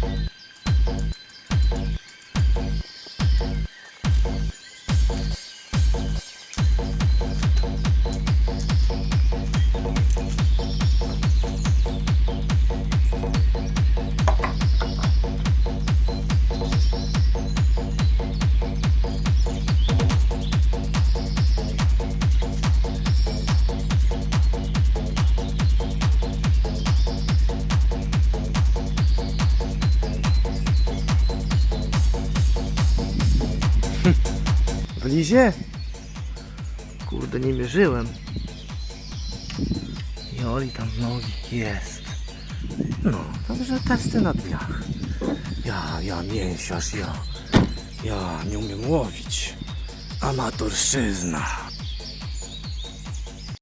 Boom. Lizie? Kurde, nie mierzyłem. Joli tam nogi jest. No, także testy na dniach. Ja, ja mięsiarz, ja. Ja nie umiem łowić. Amatorszczyzna.